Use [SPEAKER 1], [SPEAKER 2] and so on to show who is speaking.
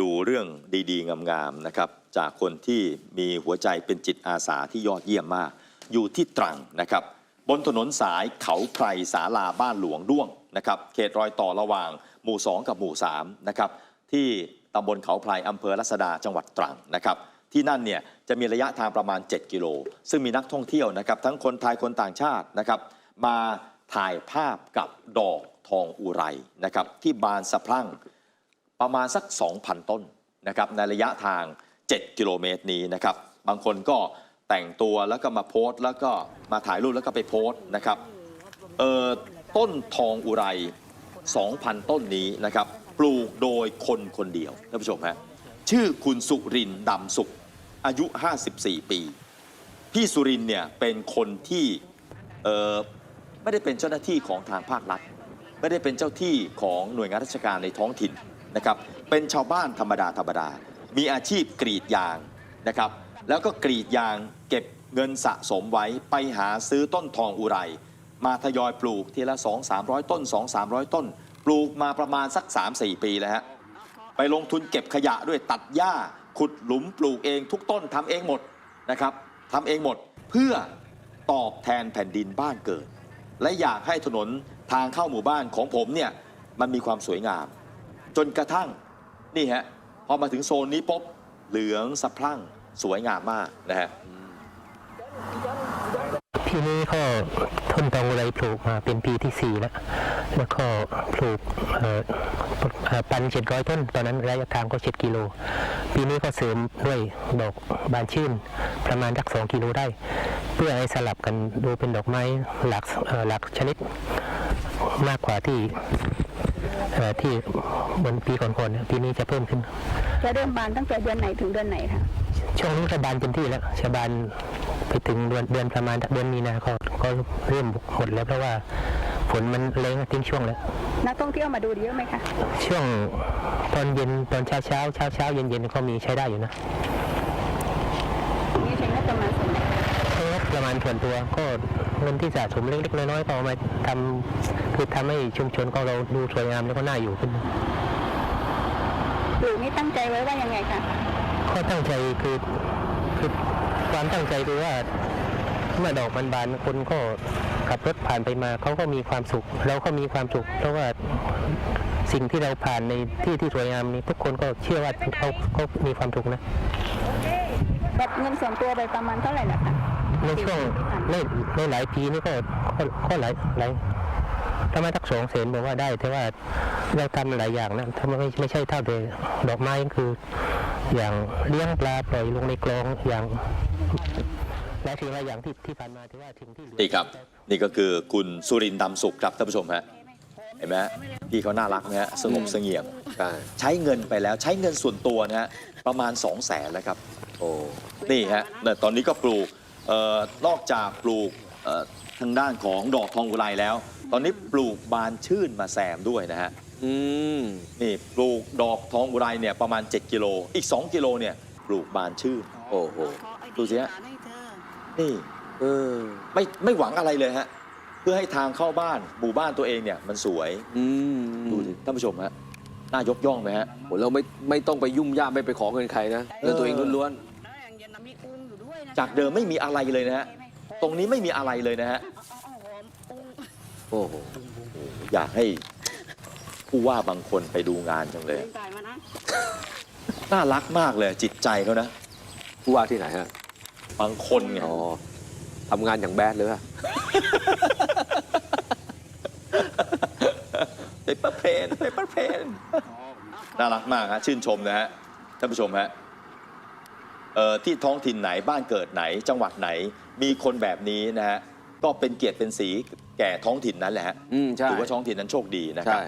[SPEAKER 1] ดูเรื่องดีๆ งามๆนะครับจากคนที่มีหัวใจเป็นจิตอาสาที่ยอดเยี่ยมมาก อยู่ที่ตรังนะครับ บนถนนสายเขาไพรสาลาบ้านหลวงด้วงนะครับ เขตรอยต่อระหว่างหมู่ 2 กับหมู่ 3 นะครับ ที่ตำบลเขาไพรอำเภอรัศดาจังหวัดตรังนะครับ ที่นั่นเนี่ยจะมีระยะทางประมาณ 7 กิโล ซึ่งมีนักท่องเที่ยวนะครับ ทั้งคนไทยคนต่างชาตินะครับ มาถ่ายภาพกับดอกทองอุไรนะครับที่บานสะพรั่ง ประมาณสัก 2,000 ต้นนะครับในระยะทาง 7 กิโลเมตรนี้นะครับ บางคนก็แต่งตัวแล้วก็มาโพสต์แล้วก็มาถ่ายรูปแล้วก็ไปโพสต์นะครับเอ่อต้นทองอุไร 2,000 ต้นนี้นะครับ ปลูกโดยคนคนเดียวท่านผู้ชมฮะชื่อคุณสุรินดำสุข อายุ 54 ปี พี่สุรินเนี่ยเป็นคนที่เออไม่ได้เป็นเจ้าหน้าที่ของทางภาครัฐ ไม่ได้เป็นเจ้าที่ของหน่วยงานราชการในท้องถิ่น นะครับเป็นชาวบ้านธรรมดาธรรมดา มีอาชีพกรีดยางนะครับแล้วก็กรีดยางเก็บเงินสะสมไว้ไปหาซื้อต้นทองอุไร มาทยอยปลูกทีละ 2 300 ต้น 2 300 ต้น ปลูกมาประมาณสัก 3-4 ปีแล้วฮะไปลงทุนเก็บขยะด้วยตัดหญ้าขุดหลุมปลูกเองทุกต้นทำเองหมดนะครับทำเองหมดเพื่อตอบแทนแผ่นดินบ้านเกิด และอยากให้ถนนทางเข้าหมู่บ้านของผมเนี่ยมันมีความสวยงาม จนกระทั่งนี่ฮะพอมาถึงโซนนี้ปุ๊บเหลืองสะพรั่งสวยงามมากนะฮะ
[SPEAKER 2] ทีนี้ก็ทนตองไรปลูกมาเป็นปีที่สี่แล้วแล้วก็ปลูกปันเจ็ดร้อยต้น ตอนนั้นระยะทางก็เจ็ดกิโล ปีนี้ก็เสริมด้วยดอกบานชื่น ประมาณสักสองกิโลได้ เพื่อให้สลับกันดูเป็นดอกไม้หลากหลากชนิดมากกว่าที่ ที่บนปีก่อนๆเนี่ยปีนี้จะเพิ่มขึ้น
[SPEAKER 3] จะเริ่มบานตั้งแต่เดือนไหนถึงเดือนไหนคะ
[SPEAKER 2] ช่วงนี้ชาวบานเต็มที่แล้วชาวบานไปถึงเดือนเดือนประมาณเดือนมีนาก็ก็เริ่มหมดแล้วเพราะว่าฝนมันแรงทิ้งช่วงแล้ว
[SPEAKER 3] นักท่องเที่ยวมาดูเยอะไหมคะ
[SPEAKER 2] ช่วงตอนเย็นตอนเช้าเช้าเช้าเช้าเย็นเย็นก็มีใช้ได้อยู่นะ
[SPEAKER 3] นี่ใช้งบประมาณส่วนไหน
[SPEAKER 2] เพราะว่าประมาณส่วนตัวก็เงินที่สะสมเล็กๆน้อยๆก็เอามาทำ คือทำให้ชุมชนของเราดูสวยงามแล้วก็น่าอยู่ขึ้น
[SPEAKER 3] ปลูกนี่ตั้งใจไว้ว่ายังไงคะ
[SPEAKER 2] ข้อตั้งใจคือคือความตั้งใจคือว่าเมื่อดอกมันบานคนก็ขับรถผ่านไปมาเขาก็มีความสุข เราก็มีความสุข เพราะว่าสิ่งที่เราผ่านในที่ที่สวยงามนี้ทุกคนก็เชื่อว่าเขาเขามีความสุขนะ
[SPEAKER 3] แบบเงินส่วนตัวไปประมาณเท่าไหร่ล่ะคะ
[SPEAKER 2] ในช่วงในในหลายปีนี่ก็ก็ก็หลายหลาย ถ้ามาทักสองแสนบอกว่าได้ แต่ว่าเราทำหลายอย่างนะถ้าไม่ไม่ใช่เท่าเดิมดอกไม้คือ อย่างเลี้ยงปลาปล่อยลงในคลองอย่างหลายสิ่งหลายอย่างที่ที่ผ่านมาถือว่าสิ่งที่เหลือ
[SPEAKER 1] นี่ครับ นี่ก็คือคุณสุรินทร์ดำสุขครับท่านผู้ชมฮะเห็นไหมฮะพี่เขาน่ารักนะฮะสงบเสงี่ยม
[SPEAKER 4] ใช่
[SPEAKER 1] ใช้เงินไปแล้วใช้เงินส่วนตัวนะฮะประมาณ 2 0 0แสนแล้วครับ
[SPEAKER 4] โอ้
[SPEAKER 1] นี่ฮะแต่ตอนนี้ก็ปลูกเอ่อนอกจากปลูกเอ่อทางด้านของดอกทองอุไรแล้ว ตอนนี้ปลูกบานชื่นมาแซมด้วยนะฮะ
[SPEAKER 4] อืม
[SPEAKER 1] นี่ปลูกดอกทองอุไรเนี่ยประมาณ 7 กิโล อีก 2 กิโลเนี่ยปลูกบานชื่น
[SPEAKER 4] โอ้โห
[SPEAKER 1] ดูสิฮะ นี่
[SPEAKER 4] เออ
[SPEAKER 1] ไม่ไม่หวังอะไรเลยฮะ เพื่อให้ทางเข้าบ้านหมู่บ้านตัวเองเนี่ยมันสวย
[SPEAKER 4] อืม
[SPEAKER 1] ดูสิท่านผู้ชมฮะน่ายกย่องไหมฮะ
[SPEAKER 4] โหเราไม่ไม่ต้องไปยุ่มย่ามไม่ไปขอเงินใครนะเรื่องตัวเองล้วน
[SPEAKER 1] จากเดิมไม่มีอะไรเลยนะฮะ ตรงนี้ไม่มีอะไรเลยนะฮะ
[SPEAKER 4] ๆ โอ้โห
[SPEAKER 1] อยากให้ผู้ว่าบางคนไปดูงานจังเลยน่ารักมากเลยจิตใจเขานะ
[SPEAKER 4] ผู้ว่าที่ไหนฮะ
[SPEAKER 1] บางคนไง
[SPEAKER 4] อ๋อทำงานอย่างแบดเลยฮะ
[SPEAKER 1] เปเปอร์เพนเปเปอร์เพนน่ารักมากฮะชื่นชมนะฮะท่านผู้ชมฮะเอ่อที่ท้องถิ่นไหนบ้านเกิดไหนจังหวัดไหนมีคนแบบนี้นะฮะ ก็เป็นเกียรติเป็นสีแก่ท้องถิ่นนั้นแหละฮะ
[SPEAKER 4] อืมใช่
[SPEAKER 1] ถือว่าท้องถิ่นนั้นโชคดีนะครับ
[SPEAKER 4] ใช่